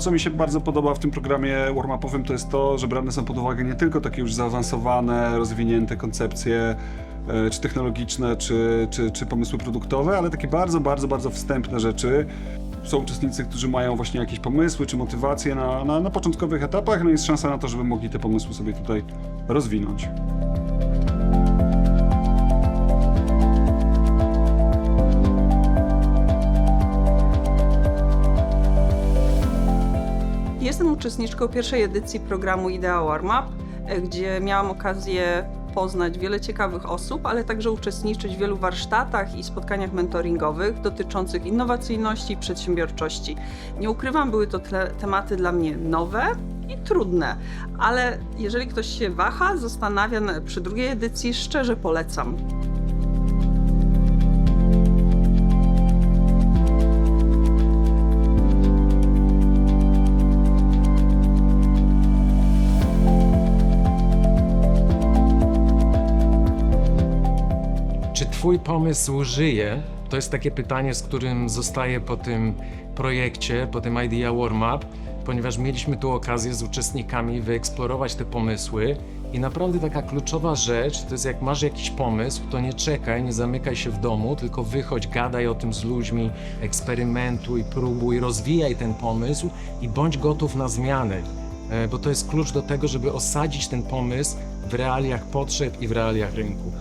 Co mi się bardzo podoba w tym programie warm-upowym, to jest to, że brane są pod uwagę nie tylko takie już zaawansowane, rozwinięte koncepcje, e, czy technologiczne, czy, czy, czy pomysły produktowe, ale takie bardzo, bardzo, bardzo wstępne rzeczy. Są uczestnicy, którzy mają właśnie jakieś pomysły czy motywacje na, na, na początkowych etapach, no jest szansa na to, żeby mogli te pomysły sobie tutaj rozwinąć. Jestem uczestniczką pierwszej edycji programu Idea Warm-Up, e, gdzie miałam okazję poznać wiele ciekawych osób, ale także uczestniczyć w wielu warsztatach i spotkaniach mentoringowych dotyczących innowacyjności i przedsiębiorczości. Nie ukrywam, były to tle, tematy dla mnie nowe i trudne, ale jeżeli ktoś się waha, zastanawia na- przy drugiej edycji, szczerze polecam. Twój pomysł żyje? To jest takie pytanie, z którym zostaję po tym projekcie, po tym Idea Warm Up, ponieważ mieliśmy tu okazję z uczestnikami wyeksplorować te pomysły. I naprawdę taka kluczowa rzecz to jest jak masz jakiś pomysł, to nie czekaj, nie zamykaj się w domu, tylko wychodź, gadaj o tym z ludźmi, eksperymentuj, próbuj, rozwijaj ten pomysł i bądź gotów na zmiany. E, Bo to jest klucz do tego, żeby osadzić ten pomysł w realiach potrzeb i w realiach rynku.